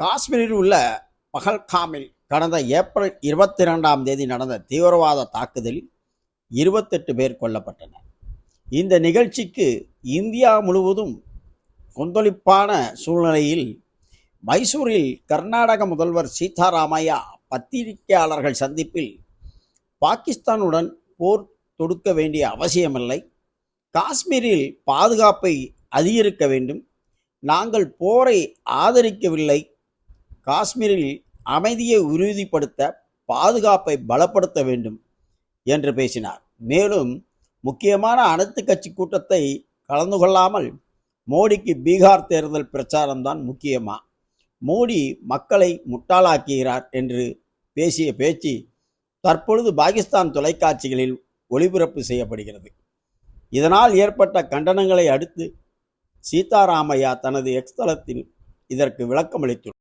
காஷ்மீரில் உள்ள பகல்காமில் கடந்த ஏப்ரல் இருபத்தி ரெண்டாம் தேதி நடந்த தீவிரவாத தாக்குதலில் இருபத்தெட்டு பேர் கொல்லப்பட்டனர். இந்த நிகழ்ச்சிக்கு இந்தியா முழுவதும் கொந்தளிப்பான சூழ்நிலையில் மைசூரில் கர்நாடக முதல்வர் சீதாராமையா பத்திரிகையாளர்கள் சந்திப்பில் பாகிஸ்தானுடன் போர் தொடுக்க வேண்டிய அவசியமில்லை. காஷ்மீரில் பாதுகாப்பை அதிகரிக்க வேண்டும். நாங்கள் போரை ஆதரிக்கவில்லை. காஷ்மீரில் அமைதியை உறுதிப்படுத்த பாதுகாப்பை பலப்படுத்த வேண்டும் என்று பேசினார். மேலும் முக்கியமான அனைத்து கட்சி கூட்டத்தை கலந்து கொள்ளாமல் மோடிக்கு பீகார் தேர்தல் பிரச்சாரம்தான் முக்கியமா? மோடி மக்களை முட்டாளாக்குகிறார் என்று பேசிய பேச்சு தற்பொழுது பாகிஸ்தான் தொலைக்காட்சிகளில் ஒளிபரப்பு செய்யப்படுகிறது. இதனால் ஏற்பட்ட கண்டனங்களை அடுத்து சீதாராமையா தனது எக்ஸ்தலத்தில் இதற்கு விளக்கமளித்துள்ளார்.